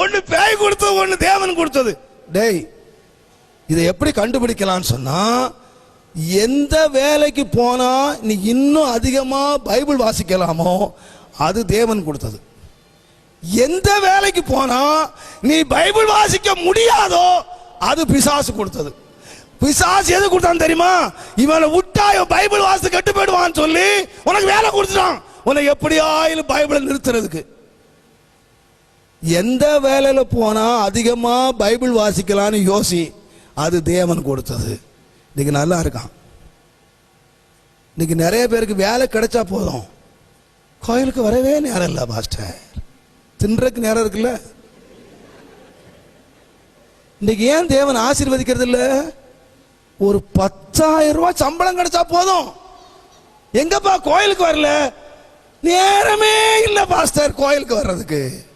ஒன்னு பேய் கொடுத்தது ஒன்னு தேவன் கொடுத்தது. டேய் இதை எப்படி கண்டுபிடிக்கலாம்னு சொன்னா எந்த வேலைக்கு போனா நீ இன்னும் அதிகமா பைபிள் வாசிக்கலாமோ அது தேவன் கொடுத்தது. எந்த வேலைக்கு போனா நீ பைபிள் வாசிக்க முடியாதோ அது பிசாசு கொடுத்தது. பிசாசு எது கொடுத்தான் தெரியுமா? இவனை விட்டா இவன் பைபிள் வாசித்து கட்டு போயிடுவான்னு சொல்லி உனக்கு வேலை கொடுத்துட்டான். உன்னை எப்படியாயிலும் பைபிளை நிறுத்துறதுக்கு. எந்த வேலையில் போனால் அதிகமாக பைபிள் வாசிக்கலாம்னு யோசி அது தேவன் கொடுத்தது. இன்னைக்கு நல்லா இருக்கான். இன்னைக்கு நிறைய பேருக்கு வேலை கிடைச்சா போதும். கோயிலுக்கு வரவே நேரம் இல்லை பாஸ்டர். தின்றதுக்கு நேரம் இருக்குல்ல? இன்னைக்கு ஏன் தேவன் ஆசீர்வதிக்கிறது இல்லை? ஒரு பத்தாயிரம் ரூபாய் சம்பளம் கிடைச்சா போதும். எங்கப்பா கோயிலுக்கு வரல? நேரமே இல்லை பாஸ்டர் கோயிலுக்கு வர்றதுக்கு.